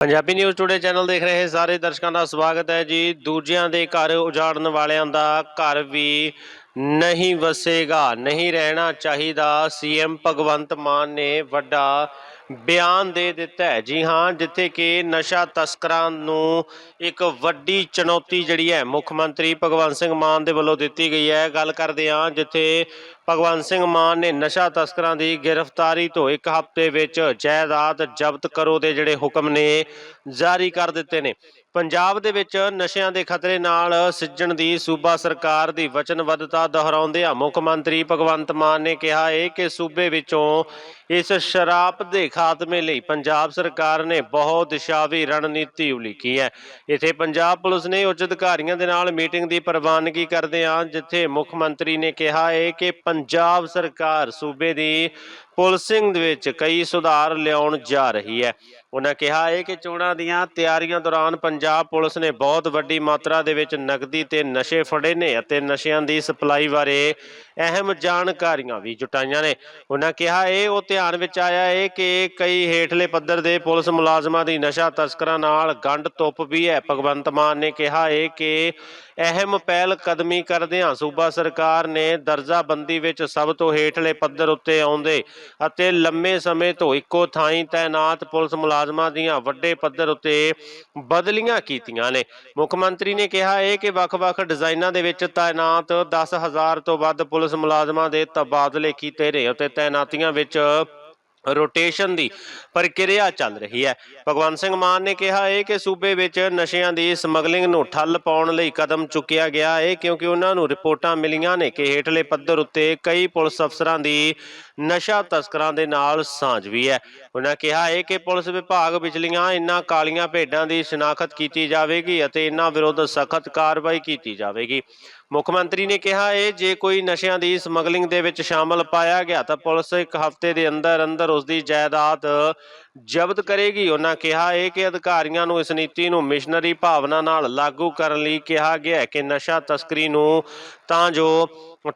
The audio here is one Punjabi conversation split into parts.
ਪੰਜਾਬੀ ਨਿਊਜ਼ ਟੁਡੇ ਚੈਨਲ ਦੇਖ ਰਹੇ ਸਾਰੇ ਦਰਸ਼ਕਾਂ ਦਾ ਸਵਾਗਤ ਹੈ ਜੀ। ਦੂਜਿਆਂ ਦੇ ਘਰ ਉਜਾੜਨ ਵਾਲਿਆਂ ਦਾ ਘਰ ਵੀ ਨਹੀਂ ਵਸੇਗਾ, ਨਹੀਂ ਰਹਿਣਾ ਚਾਹੀਦਾ। ਸੀਐਮ ਭਗਵੰਤ ਮਾਨ ਨੇ ਵੱਡਾ ਬਿਆਨ ਦੇ ਦਿੱਤਾ ਹੈ। ਜੀ ਹਾਂ, ਜਿੱਥੇ ਕਿ ਨਸ਼ਾ ਤਸਕਰਾਂ ਨੂੰ ਇੱਕ ਵੱਡੀ ਚੁਣੌਤੀ ਜਿਹੜੀ ਹੈ, ਮੁੱਖ ਮੰਤਰੀ ਭਗਵੰਤ ਸਿੰਘ ਮਾਨ ਦੇ ਵੱਲੋਂ ਦਿੱਤੀ ਗਈ ਹੈ। ਗੱਲ ਕਰਦੇ ਹਾਂ ਜਿੱਥੇ ਭਗਵੰਤ ਸਿੰਘ ਮਾਨ ਨੇ ਨਸ਼ਾ ਤਸਕਰਾਂ ਦੀ ਗ੍ਰਿਫਤਾਰੀ ਤੋਂ ਇੱਕ ਹਫ਼ਤੇ ਵਿੱਚ ਜਾਇਦਾਦ ਜ਼ਬਤ ਕਰੋ ਦੇ ਜਿਹੜੇ ਹੁਕਮ ਨੇ ਜਾਰੀ ਕਰ ਦਿੱਤੇ ਨੇ। ਪੰਜਾਬ ਦੇ ਵਿੱਚ ਨਸ਼ਿਆਂ ਦੇ ਖਤਰੇ ਨਾਲ ਸਿੱਝਣ ਦੀ ਸੂਬਾ ਸਰਕਾਰ ਦੀ ਵਚਨਬੱਧਤਾ ਦੁਹਰਾਉਂਦਿਆਂ ਮੁੱਖ ਮੰਤਰੀ ਭਗਵੰਤ ਮਾਨ ਨੇ ਕਿਹਾ ਹੈ ਕਿ ਸੂਬੇ ਵਿੱਚੋਂ ਇਸ ਸ਼ਰਾਬ ਦੇ ਖਾਤਮੇ ਲਈ ਪੰਜਾਬ ਸਰਕਾਰ ਨੇ ਬਹੁਤ ਦਿਸ਼ਾਵੀ ਰਣਨੀਤੀ ਉਲੀਕੀ ਹੈ। ਇੱਥੇ ਪੰਜਾਬ ਪੁਲਿਸ ਨੇ ਉੱਚ ਅਧਿਕਾਰੀਆਂ ਦੇ ਨਾਲ ਮੀਟਿੰਗ ਦੀ ਪ੍ਰਵਾਨਗੀ ਕਰਦੇ ਆ ਜਿੱਥੇ ਮੁੱਖ ਮੰਤਰੀ ਨੇ ਕਿਹਾ ਹੈ ਕਿ ਪੰਜਾਬ ਸਰਕਾਰ ਸੂਬੇ ਦੀ ਪੁਲਿਸਿੰਗ ਦੇ ਵਿੱਚ ਕਈ ਸੁਧਾਰ ਲਿਆਉਣ ਜਾ ਰਹੀ ਹੈ। ਉਹਨਾਂ ਕਿਹਾ ਹੈ ਕਿ ਚੋਣਾਂ ਦੀਆਂ ਤਿਆਰੀਆਂ ਦੌਰਾਨ ਪੰਜਾਬ ਪੁਲਿਸ ਨੇ ਬਹੁਤ ਵੱਡੀ ਮਾਤਰਾ ਦੇ ਵਿੱਚ ਨਕਦੀ ਤੇ ਨਸ਼ੇ ਫੜੇ ਨੇ ਅਤੇ ਨਸ਼ਿਆਂ ਦੀ ਸਪਲਾਈ ਬਾਰੇ ਅਹਿਮ ਜਾਣਕਾਰੀਆਂ ਵੀ ਜੁਟਾਈਆਂ ਨੇ। ਉਹਨਾਂ ਕਿਹਾ ਇਹ ਉਹ ਧਿਆਨ ਵਿੱਚ ਆਇਆ ਹੈ ਕਿ ਕਈ ਹੇਠਲੇ ਪੱਧਰ ਦੇ ਪੁਲਿਸ ਮੁਲਾਜ਼ਮਾਂ ਦੀ ਨਸ਼ਾ ਤਸਕਰਾਂ ਨਾਲ ਗੰਢ ਤੁੱਪ ਵੀ ਹੈ। ਭਗਵੰਤ ਮਾਨ ਨੇ ਕਿਹਾ ਹੈ ਕਿ ਅਹਿਮ ਪਹਿਲ ਕਦਮੀ ਕਰਦਿਆਂ ਸੂਬਾ ਸਰਕਾਰ ਨੇ ਦਰਜਾਬੰਦੀ ਵਿੱਚ ਸਭ ਤੋਂ ਹੇਠਲੇ ਪੱਧਰ ਉੱਤੇ ਆਉਂਦੇ ਅਤੇ ਲੰਮੇ ਸਮੇਂ ਤੋਂ ਇੱਕੋ ਥਾਈਂ ਤਾਇਨਾਤ ਪੁਲਿਸ ਮੁਲਾਜ਼ਮਾਂ ਦੀਆਂ ਵੱਡੇ ਪੱਧਰ ਉੱਤੇ ਬਦਲੀਆਂ ਕੀਤੀਆਂ ਨੇ। ਮੁੱਖ ਮੰਤਰੀ ਨੇ ਕਿਹਾ ਹੈ ਕਿ ਵੱਖ-ਵੱਖ ਡਿਜ਼ਾਈਨਾਂ ਦੇ ਵਿੱਚ ਤਾਇਨਾਤ 10000 ਤੋਂ ਵੱਧ ਪੁਲਿਸ ਮੁਲਾਜ਼ਮਾਂ ਦੇ ਤਬਾਦਲੇ ਕੀਤੇ ਨੇ ਅਤੇ ਤਾਇਨਾਤੀਆਂ ਵਿੱਚ ਰੋਟੇਸ਼ਨ ਦੀ ਪ੍ਰਕਿਰਿਆ ਚੱਲ ਰਹੀ ਹੈ। ਭਗਵੰਤ ਸਿੰਘ ਮਾਨ ਨੇ ਕਿਹਾ ਹੈ ਕਿ ਸੂਬੇ ਵਿੱਚ ਨਸ਼ਿਆਂ ਦੀ ਸਮਗਲਿੰਗ ਨੂੰ ਠੱਲ ਪਾਉਣ ਲਈ ਕਦਮ ਚੁੱਕਿਆ ਗਿਆ ਹੈ ਕਿਉਂਕਿ ਉਹਨਾਂ ਨੂੰ ਰਿਪੋਰਟਾਂ ਮਿਲੀਆਂ ਨੇ ਕਿ ਹੇਠਲੇ ਪੱਧਰ ਉੱਤੇ ਕਈ ਪੁਲਿਸ ਅਫਸਰਾਂ ਦੀ ਨਸ਼ਾ ਤਸਕਰਾਂ ਦੇ ਨਾਲ ਸਾਂਝ ਵੀ ਹੈ। ਉਹਨਾਂ ਕਿਹਾ ਹੈ ਕਿ ਪੁਲਿਸ ਵਿਭਾਗ ਵਿਚਲੀਆਂ ਇਨ੍ਹਾਂ ਕਾਲੀਆਂ ਭੇਡਾਂ ਦੀ ਸ਼ਨਾਖਤ ਕੀਤੀ ਜਾਵੇਗੀ ਅਤੇ ਇਨ੍ਹਾਂ ਵਿਰੁੱਧ ਸਖਤ ਕਾਰਵਾਈ ਕੀਤੀ ਜਾਵੇਗੀ। ਮੁੱਖ ਮੰਤਰੀ ਨੇ ਕਿਹਾ ਹੈ ਜੇ ਕੋਈ ਨਸ਼ਿਆਂ ਦੀ ਸਮਗਲਿੰਗ ਦੇ ਵਿੱਚ ਸ਼ਾਮਲ ਪਾਇਆ ਗਿਆ ਤਾਂ ਪੁਲਿਸ ਇੱਕ ਹਫ਼ਤੇ ਦੇ ਅੰਦਰ ਅੰਦਰ ਉਸ ਦੀ ਜਾਇਦਾਦ ਜ਼ਬਤ ਕਰੇਗੀ। ਉਹਨਾਂ ਕਿਹਾ ਹੈ ਕਿ ਅਧਿਕਾਰੀਆਂ ਨੂੰ ਇਸ ਨੀਤੀ ਨੂੰ ਮਿਸ਼ਨਰੀ ਭਾਵਨਾ ਨਾਲ ਲਾਗੂ ਕਰਨ ਲਈ ਕਿਹਾ ਗਿਆ ਕਿ ਨਸ਼ਾ ਤਸਕਰੀ ਨੂੰ ਤਾਂ ਜੋ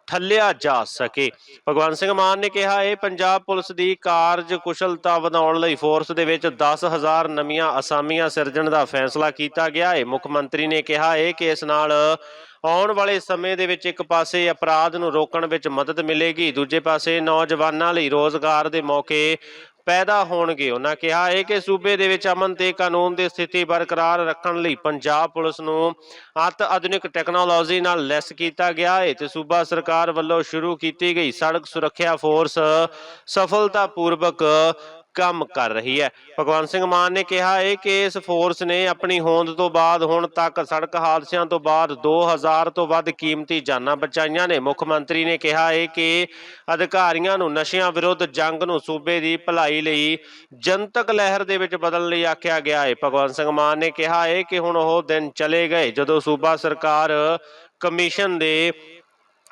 ਠੱਲਿਆ ਜਾ ਸਕੇ। ਭਗਵੰਤ ਸਿੰਘ ਮਾਨ ਨੇ ਕਿਹਾ ਹੈ ਪੰਜਾਬ ਪੁਲਿਸ ਦੀ ਕਾਰਜ ਕੁਸ਼ਲਤਾ ਵਧਾਉਣ ਲਈ ਫੋਰਸ ਦੇ ਵਿੱਚ 10000 ਨਵੀਆਂ ਅਸਾਮੀਆਂ ਸਿਰਜਣ ਦਾ ਫੈਸਲਾ ਕੀਤਾ ਗਿਆ ਹੈ। ਮੁੱਖ ਮੰਤਰੀ ਨੇ ਕਿਹਾ ਹੈ ਕਿ ਇਸ ਨਾਲ ਆਉਣ ਵਾਲੇ ਸਮੇਂ ਦੇ ਵਿੱਚ ਇੱਕ ਪਾਸੇ ਅਪਰਾਧ ਨੂੰ ਰੋਕਣ ਵਿੱਚ ਮਦਦ ਮਿਲੇਗੀ, ਦੂਜੇ ਪਾਸੇ ਨੌਜਵਾਨਾਂ ਲਈ ਰੋਜ਼ਗਾਰ ਦੇ ਮੌਕੇ ਪੈਦਾ ਹੋਣਗੇ। ਉਹਨਾਂ ਕਿਹਾ ਹੈ ਕਿ ਸੂਬੇ ਦੇ ਵਿੱਚ ਅਮਨ ਤੇ ਕਾਨੂੰਨ ਦੀ ਸਥਿਤੀ ਬਰਕਰਾਰ ਰੱਖਣ ਲਈ ਪੰਜਾਬ ਪੁਲਿਸ ਨੂੰ ਅਤ ਆਧੁਨਿਕ ਟੈਕਨੋਲੋਜੀ ਨਾਲ ਲੈਸ ਕੀਤਾ ਗਿਆ ਹੈ ਤੇ ਸੂਬਾ ਸਰਕਾਰ ਵੱਲੋਂ ਸ਼ੁਰੂ ਕੀਤੀ ਗਈ ਸੜਕ ਸੁਰੱਖਿਆ ਫੋਰਸ ਸਫਲਤਾਪੂਰਵਕ ਕੰਮ ਕਰ ਰਹੀ ਹੈ। ਭਗਵੰਤ ਸਿੰਘ ਮਾਨ ਨੇ ਕਿਹਾ ਹੈ ਕਿ ਇਸ ਫੋਰਸ ਨੇ ਆਪਣੀ ਹੋਂਦ ਤੋਂ ਬਾਅਦ ਹੁਣ ਤੱਕ ਸੜਕ ਹਾਦਸਿਆਂ ਤੋਂ ਬਾਅਦ 2000 ਤੋਂ ਵੱਧ ਕੀਮਤੀ ਜਾਨਾਂ ਬਚਾਈਆਂ ਨੇ। ਮੁੱਖ ਮੰਤਰੀ ਨੇ ਕਿਹਾ ਹੈ ਕਿ ਅਧਿਕਾਰੀਆਂ ਨੂੰ ਨਸ਼ਿਆਂ ਵਿਰੁੱਧ ਜੰਗ ਨੂੰ ਸੂਬੇ ਦੀ ਭਲਾਈ ਲਈ ਜਨਤਕ ਲਹਿਰ ਦੇ ਵਿੱਚ ਬਦਲਣ ਲਈ ਆਖਿਆ ਗਿਆ ਹੈ ਭਗਵੰਤ ਸਿੰਘ ਮਾਨ ਨੇ ਕਿਹਾ ਹੈ ਕਿ ਹੁਣ ਉਹ ਦਿਨ ਚਲੇ ਗਏ ਜਦੋਂ ਸੂਬਾ ਸਰਕਾਰ ਕਮਿਸ਼ਨ ਦੇ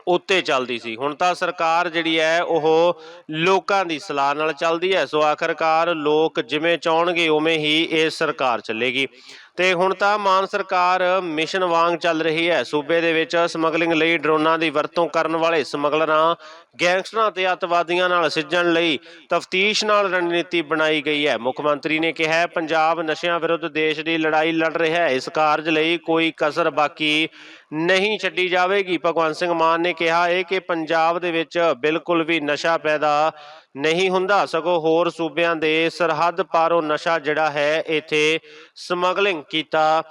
ਉੱਤੇ ਚੱਲਦੀ ਸੀ। ਹੁਣ ਤਾਂ ਸਰਕਾਰ ਜਿਹੜੀ ਹੈ, ਉਹ ਲੋਕਾਂ ਦੀ ਸਲਾਹ ਨਾਲ ਚੱਲਦੀ ਹੈ। ਸੋ ਆਖਰਕਾਰ ਲੋਕ ਜਿਵੇਂ ਚਾਹਣਗੇ, ਉਵੇਂ ਹੀ ਇਹ ਸਰਕਾਰ ਚੱਲੇਗੀ। ਤੇ ਹੁਣ ਤਾਂ ਮਾਨ ਸਰਕਾਰ ਮਿਸ਼ਨ ਵਾਂਗ ਚੱਲ ਰਹੀ ਹੈ। ਸੂਬੇ ਦੇ ਵਿੱਚ ਸਮਗਲਿੰਗ ਲਈ ਡਰੋਨਾਂ ਦੀ ਵਰਤੋਂ ਕਰਨ ਵਾਲੇ ਸਮਗਲਰਾਂ, ਗੈਂਗਸਟਰਾਂ ਤੇ ਅੱਤਵਾਦੀਆਂ ਨਾਲ ਸਿੱਝਣ ਲਈ ਤਫਤੀਸ਼ ਨਾਲ ਰਣਨੀਤੀ ਬਣਾਈ ਗਈ ਹੈ। ਮੁੱਖ ਮੰਤਰੀ ਨੇ ਕਿਹਾ, ਪੰਜਾਬ ਨਸ਼ਿਆਂ ਵਿਰੁੱਧ ਦੇਸ਼ ਦੀ ਲੜਾਈ ਲੜ ਰਿਹਾ ਹੈ। ਇਸ ਕਾਰਜ ਲਈ ਕੋਈ ਕਸਰ ਬਾਕੀ ਨਹੀਂ ਛੱਡੀ ਜਾਵੇਗੀ। ਭਗਵੰਤ ਸਿੰਘ ਮਾਨ ਨੇ ਕਿਹਾ ਹੈ ਕਿ ਪੰਜਾਬ ਦੇ ਵਿੱਚ ਬਿਲਕੁਲ ਵੀ ਨਸ਼ਾ ਪੈਦਾ ਨਹੀਂ ਹੁੰਦਾ। ਸਗੋਂ ਹੋਰ ਸੂਬਿਆਂ ਦੇ ਸਰਹੱਦ ਪਾਰੋਂ ਨਸ਼ਾ ਜਿਹੜਾ ਹੈ, ਇੱਥੇ ਸਮਗਲਿੰਗ ਕੀਤਾ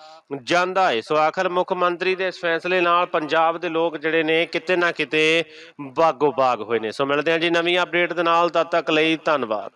ਜਾਂਦਾ ਹੈ ਸੋ ਆਖਰ ਮੁੱਖ ਮੰਤਰੀ ਦੇ ਇਸ ਫੈਸਲੇ ਨਾਲ ਪੰਜਾਬ ਦੇ ਲੋਕ ਜਿਹੜੇ ਨੇ ਕਿਤੇ ਨਾ ਕਿਤੇ ਬਾਗੋ ਬਾਗ ਹੋਏ ਨੇ। ਸੋ ਮਿਲਦੇ ਹਾਂ ਜੀ ਨਵੀਂ ਅਪਡੇਟ ਦੇ ਨਾਲ। ਤਦ ਤੱਕ ਲਈ ਧੰਨਵਾਦ।